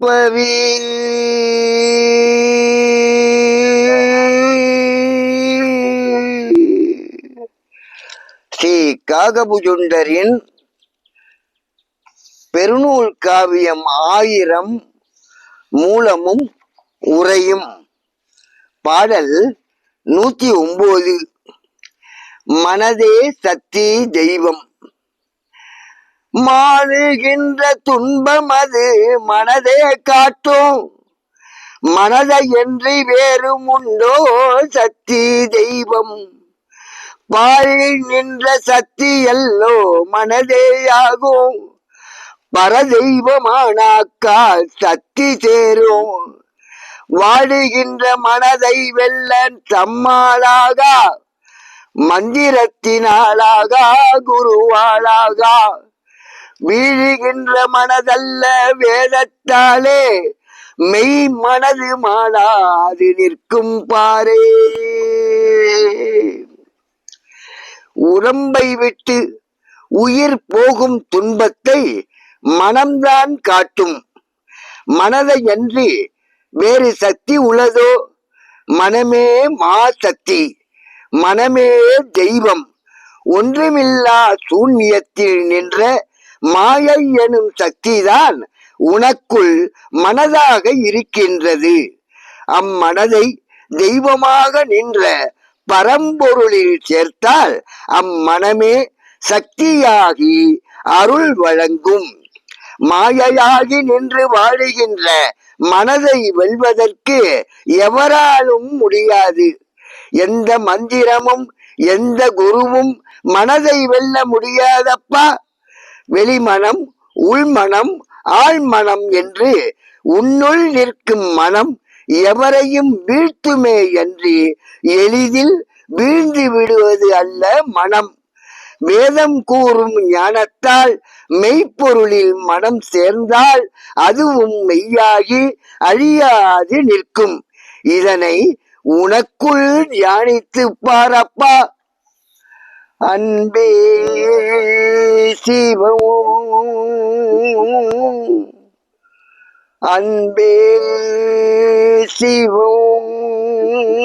காப்பவி ஸ்ரீ காகபுஜுண்டரின் பெருநூல் காவியம் ஆயிரம் மூலமும் உரையும் பாடல் நூத்தி ஒன்பது மனதே சக்தி தெய்வம். மாறுகின்ற துன்பம் அது மனதே காட்டும். மனதை என்று வேறும் உண்டோ சக்தி தெய்வம். பாழி நின்ற சக்தி எல்லோ மனதேயாகும் பரதெய்வமானாக்கால் சக்தி சேரும். வாடுகின்ற மனதை வெல்ல தம்மாளாக மந்திரத்தினாளாக குருவாளாக. வீழுகின்ற மனதல்ல வேதத்தாலே மெய் மனது மாளாது நிற்கும் பாரே. உடம்பை விட்டு உயிர் போகும் துன்பத்தை மனம்தான் காட்டும். மனதை அன்றி வேறு சக்தி உள்ளதோ? மனமே மா சக்தி மனமே தெய்வம். ஒன்றுமில்லா சூன்யத்தில் நின்ற மாயை எனும் சக்திதான் உனக்குள் மனதாக இருக்கின்றது. அம்மனதை தெய்வமாக நின்ற பரம்பொருளில் சேர்த்தால் அம்மனமே சக்தியாகி அருள் வழங்கும். மாயையாகி நின்று வாழுகின்ற மனதை வெல்வதற்கு எவராலும் முடியாது. எந்த மந்திரமும் எந்த குருவும் மனதை வெல்ல முடியாதப்பா. வெளிமனம் உள்மனம் ஆழ்மனம் என்று உன்னுள் நிற்கும் மனம் எவரையும் வீழ்த்துமே என்று எளிதில் வீழ்ந்து விடுவது அல்ல மனம். வேதம் கூறும் ஞானத்தால் மெய்ப்பொருளில் மனம் சேர்ந்தால் அதுவும் மெய்யாகி அழியாது நிற்கும். இதனை உனக்குள் தியானித்து பாரப்பா அன்பே. சிவம். அன்பே சிவம்.